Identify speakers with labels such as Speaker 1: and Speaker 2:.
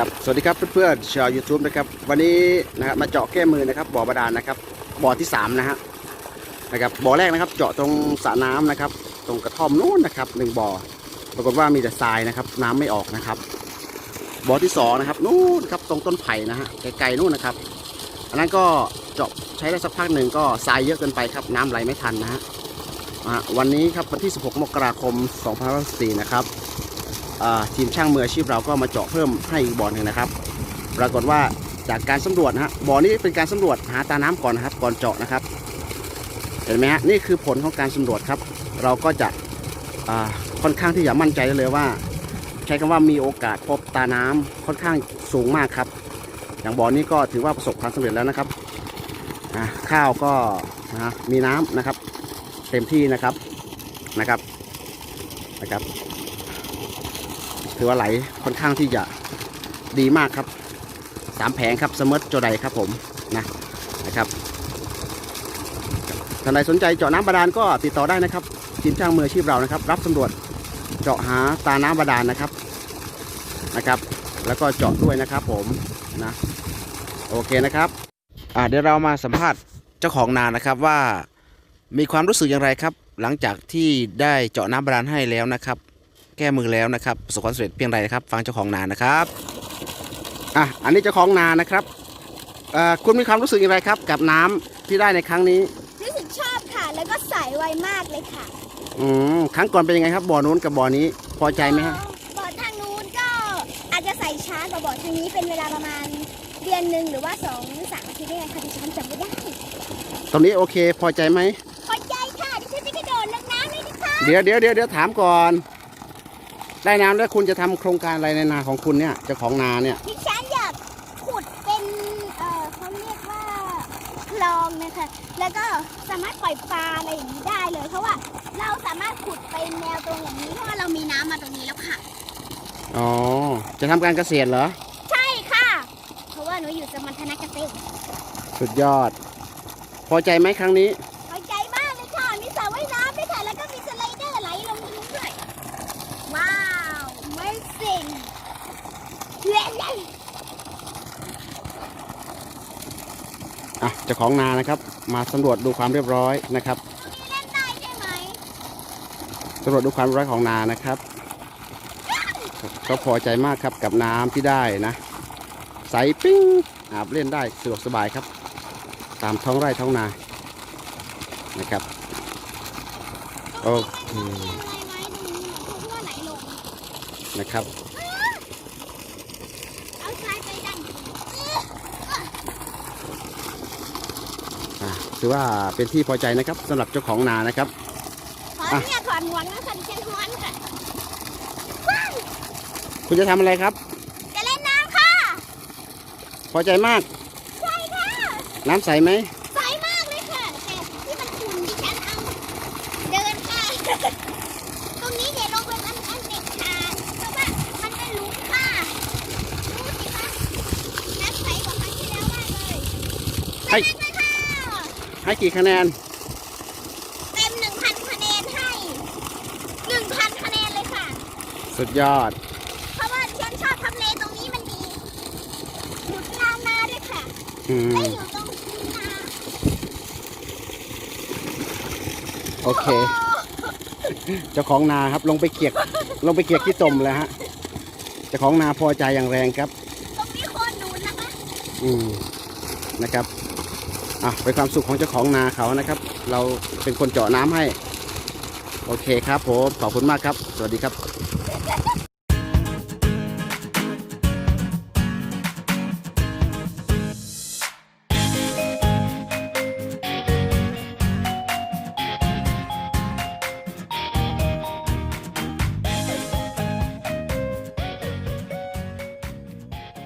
Speaker 1: ครับสวัสดีครับเพื่อนๆชาว YouTube นะครับวันนี้นะครับมาเจาะแก้มือนะครับบ่อบาดาลนะครับบ่อที่สามนะฮะนะครับบ่อแรกนะครับ เจาะตรงสระน้ำนะครับ ตรงกระท่อมนู้นนะครับหนึ่งบ่อปรากฏว่ามีแต่ทรายนะครับ น้ำไม่ออกนะครับ บ่อที่สองนะครับนู้นครับตรงต้นไผ่นะฮะไกลๆนู้นนะครับ อันนั้นก็เจาะใช้ได้สักพักหนึ่งก็ทรายเยอะเกินไปครับน้ำไหลไม่ทันนะฮะวันนี้ครับวันที่ 16 มกราคม 2564นะครับ ทีมช่างมืออาชีพเราก็มาเจาะเพิ่มให้อีกบ่อหนึ่งนะครับ ปรากฏว่าจากการสำรวจนะฮะบ่อนี้เป็นการสำรวจหาตาน้ำก่อนนะครับ ก่อนเจาะนะครับ เห็นไหมฮะนี่คือผลของการสำรวจครับ เราก็จะค่อนข้างที่จะมั่นใจได้เลยว่า ใช้คำว่ามีโอกาสพบตาน้ำค่อนข้างสูงมากครับ อย่างบ่อนี้ก็ถือว่าประสบความสำเร็จแล้วนะครับข้าวก็นะมีน้ำนะครับ เต็มที่นะครับนะครับนะครับ ถือว่าไหลค่อนข้างที่จะดีมากครับสามแผงครับเสมอโจไดครับผมนะนะครับท่านใดสนใจเจาะน้ำบาดาลก็ติดต่อได้นะครับทีมช่างมืออาชีพเรานะครับ รับสำรวจเจาะหาตาน้ำบาดาลนะครับนะครับ แล้วก็เจาะด้วยนะครับผมนะโอเคนะครับอ่าเดี๋ยวเรามาสัมภาษณ์เจ้าของนานะครับว่ามีความรู้สึกอย่างไรครับ หลังจากที่ได้เจาะน้ำบาดาลให้แล้วนะครับ แก้มือแล้วนะครับประสบความสำเร็จเพียงใดนะครับ ฟังเจ้าของนานะครับอะอันนี้เจ้าของนานะครับเอ่อคุณมีความรู้สึกอย่างไรครับ กับน้ำที่ได้ในครั้งนี้
Speaker 2: รู้สึกชอบค่ะ แล้วก็ใสไวมากเลยค่ะ
Speaker 1: อืมครั้งก่อนเป็นยังไงครับบ่อนู้นกับบ่อนี้พอใจไหมฮะ
Speaker 2: บ่อทางนู้นก็อาจจะใส่ช้ากว่าบ่อทางนี้เป็นเวลาประมาณเดือนหนึ่งหรือว่าสองหรือสามอาทิตย์ได้ไงคะดิฉันจำไม่ได้
Speaker 1: ตรงนี้โอเคพอใจไหม
Speaker 2: พอใจค่ะดิฉันจะกระโดดลงน้ำเลยนะคะ
Speaker 1: เดี๋ยวเดี๋ยวเดี๋ยวเดี๋ยวถามก่อน ได้น้ำแล้วคุณจะทำโครงการอะไรในนาของคุณเนี่ยเจ้าของนาเนี่ย
Speaker 2: ดิฉันอยากขุดเป็น เอ่อเขาเรียกว่าคลองนะคะ แล้วก็สามารถปล่อยปลาอะไรอย่างนี้ได้เลย เพราะว่าเราสามารถขุดไปแนวตรงอย่างนี้ เพราะว่าเรามีน้ำมาตรงนี้แล้วค่ะ
Speaker 1: อ๋อจะทำการเกษตรเหรอ
Speaker 2: ใช่ค่ะ เพราะว่าหนูอยู่สมรรถนะเกษตร
Speaker 1: สุดยอด พอใจไหมครั้งนี้
Speaker 2: พอใจมากเลยค่ะ มีสระว่ายน้ำด้วยค่ะ แล้วก็มีสไลเดอร์ไหลลงพื้นด้วย ว้าว amazing เล่นเลย
Speaker 1: อะเจ้าของนานะครับ มาสำรวจดูความเรียบร้อยนะครับสำรวจดูความเรียบร้อยของนานะครับ ก็พอใจมากครับกับน้ำที่ได้นะ ใสปิ้งอาบเล่นได้สะดวกสบายครับ ตามท้องไร่ท้องนานะครับโอเค
Speaker 2: อะไรไหมตรงนี้เหมือ
Speaker 1: นะครับ
Speaker 2: เอาทรายไปดัน
Speaker 1: อะ ถือว่าเป็นที่พอใจนะครับสำหรับเจ้าของนานะครับ
Speaker 2: ขอเนี่ยถอนหมวกนะค่ะดิฉันฮ้อนค่ะ
Speaker 1: คุณจะทำอะไรครับ
Speaker 2: จะเล่นน้ำค่ะ
Speaker 1: พอใจมาก
Speaker 2: ใช่ค่ะ
Speaker 1: น้ำใสไหม
Speaker 2: ใสมากเลยค่ะ แต่ที่มันขุ่นดิฉันเอาเดินค่ะ ตรงนี้เนี่ยลงไปมันอันเด็ดขาดเพราะว่ามันเป็นหลุมค่ะดูสิคะน้ำใสกว่าครั้งที่แล้วมากเลยใส
Speaker 1: ให้
Speaker 2: มากเลยค่ะ
Speaker 1: ให้กี่คะแนน
Speaker 2: เต็มหนึ่งพันคะแนนให้หนึ่งพันคะแนนเลยค่ะ
Speaker 1: สุดยอด
Speaker 2: เพราะว่าดิฉันชอบทำเลตรงนี้มันดีหยุดนานนาด้วยค่ะ
Speaker 1: อื
Speaker 2: ได้
Speaker 1: ม
Speaker 2: อยู่ตรงนา
Speaker 1: โอเค เจ้าของนาครับลงไปเกียก ลงไปเกียกที่ตมแล้วฮะ เจ้าของนาพอใจอย่างแรงครับ
Speaker 2: ตรงนี้โคนหนุนนะคะ
Speaker 1: อืมนะครับ อะเป็นความสุขของเจ้าของนาเขานะครับ เราเป็นคนเจาะน้ำให้ โอเคครับผมขอบคุณมากครับ สวัสดีครับ